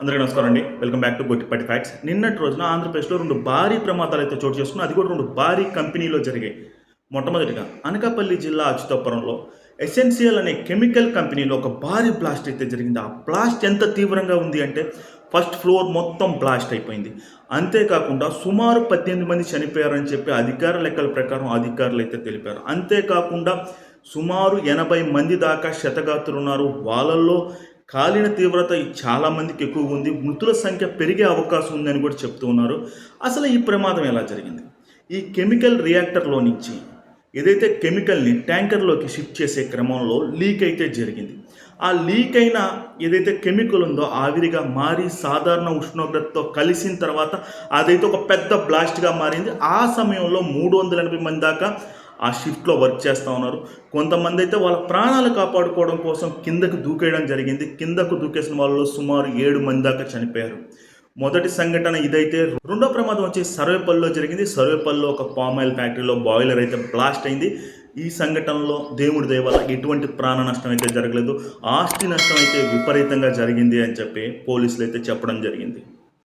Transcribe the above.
అందరికీ నమస్కారం అండి. Welcome back to Gottipatti facts. నిన్నటి రోజున ఆంధ్రప్రదేశ్లో రెండు భారీ ప్రమాదాలు అయితే చోటు చేసుకున్నాయి. అది కూడా రెండు భారీ కంపెనీలో జరిగాయి. మొట్టమొదటిగా అనకాపల్లి జిల్లా అచ్యుతాపురంలో ఎసెన్షియల్ అనే కెమికల్ కంపెనీలో ఒక భారీ బ్లాస్ట్ అయితే జరిగింది. ఆ బ్లాస్ట్ ఎంత తీవ్రంగా ఉంది అంటే ఫస్ట్ ఫ్లోర్ మొత్తం బ్లాస్ట్ అయిపోయింది. అంతేకాకుండా సుమారు పద్దెనిమిది మంది చనిపోయారని చెప్పి అధికార లెక్కల ప్రకారం అధికారులు అయితే తెలిపారు. అంతేకాకుండా సుమారు ఎనభై మంది దాకా శతగాతులు ఉన్నారు. వాళ్ళల్లో కాలిన తీవ్రత చాలామందికి ఎక్కువ ఉంది. మృతుల సంఖ్య పెరిగే అవకాశం ఉందని కూడా చెప్తూ ఉన్నారు. అసలు ఈ ప్రమాదం ఎలా జరిగింది? ఈ కెమికల్ రియాక్టర్లో నుంచి ఏదైతే కెమికల్ని ట్యాంకర్లోకి షిఫ్ట్ చేసే క్రమంలో లీక్ అయితే జరిగింది. ఆ లీక్ అయిన ఏదైతే కెమికల్ ఉందో ఆవిరిగా మారి సాధారణ ఉష్ణోగ్రతతో కలిసిన తర్వాత అదైతే ఒక పెద్ద బ్లాస్ట్గా మారింది. ఆ సమయంలో మూడు వందల ఎనభై మంది దాకా ఆ షిఫ్ట్లో వర్క్ చేస్తూ ఉన్నారు. కొంతమంది అయితే వాళ్ళ ప్రాణాలు కాపాడుకోవడం కోసం కిందకు దూకేయడం జరిగింది. కిందకు దూకేసిన వాళ్ళలో సుమారు ఏడు మంది దాకా చనిపోయారు. మొదటి సంఘటన ఇదైతే రెండో ప్రమాదం వచ్చి సర్వేపల్లిలో జరిగింది. సర్వేపల్లిలో ఒక పామాయిల్ ఫ్యాక్టరీలో బాయిలర్ అయితే బ్లాస్ట్ అయింది. ఈ సంఘటనలో దేవుడి దయవల్ల ఎటువంటి ప్రాణ నష్టం అయితే జరగలేదు. ఆస్తి నష్టం అయితే విపరీతంగా జరిగింది అని చెప్పి పోలీసులు అయితే చెప్పడం జరిగింది.